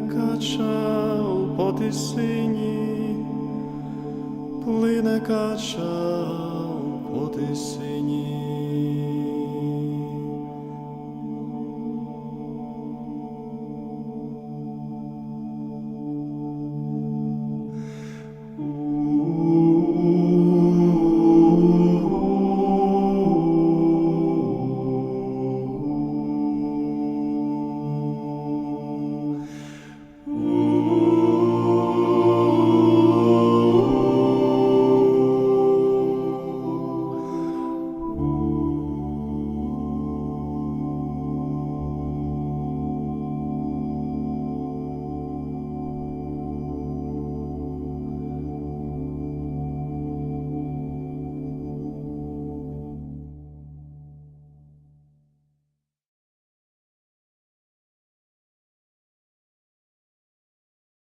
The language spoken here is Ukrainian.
кача у потисині, плине кача у потисині.